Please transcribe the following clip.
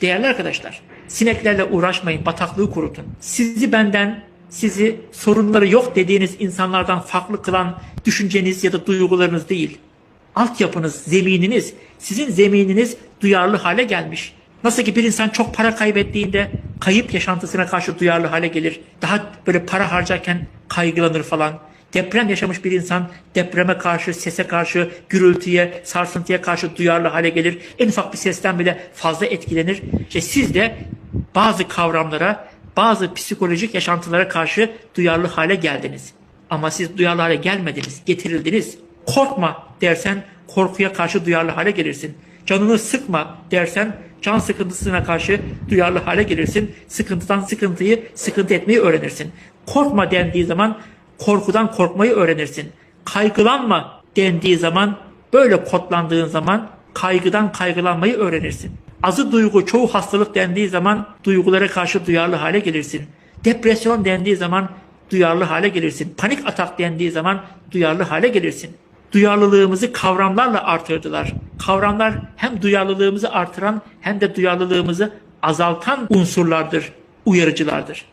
Değerli arkadaşlar, sineklerle uğraşmayın, bataklığı kurutun. Sizi benden, sizi sorunları yok dediğiniz insanlardan farklı kılan düşünceniz ya da duygularınız değil. Altyapınız, zemininiz, sizin zemininiz duyarlı hale gelmiş. Nasıl ki bir insan çok para kaybettiğinde kayıp yaşantısına karşı duyarlı hale gelir. Daha böyle para harcarken kaygılanır falan. Deprem yaşamış bir insan depreme karşı, sese karşı, gürültüye, sarsıntıya karşı duyarlı hale gelir. En ufak bir sesten bile fazla etkilenir. İşte siz de bazı kavramlara, bazı psikolojik yaşantılara karşı duyarlı hale geldiniz. Ama siz duyarlı hale gelmediniz, getirildiniz. Korkma dersen korkuya karşı duyarlı hale gelirsin. Canını sıkma dersen can sıkıntısına karşı duyarlı hale gelirsin. Sıkıntıdan sıkıntıyı sıkıntı etmeyi öğrenirsin. Korkma dendiği zaman korkudan korkmayı öğrenirsin. Kaygılanma dendiği zaman böyle kodlandığın zaman kaygıdan kaygılanmayı öğrenirsin. Azı duygu çoğu hastalık dendiği zaman duygulara karşı duyarlı hale gelirsin. Depresyon dendiği zaman duyarlı hale gelirsin. Panik atak dendiği zaman duyarlı hale gelirsin. Duyarlılığımızı kavramlarla artırdılar. Kavramlar hem duyarlılığımızı artıran hem de duyarlılığımızı azaltan unsurlardır, uyarıcılardır.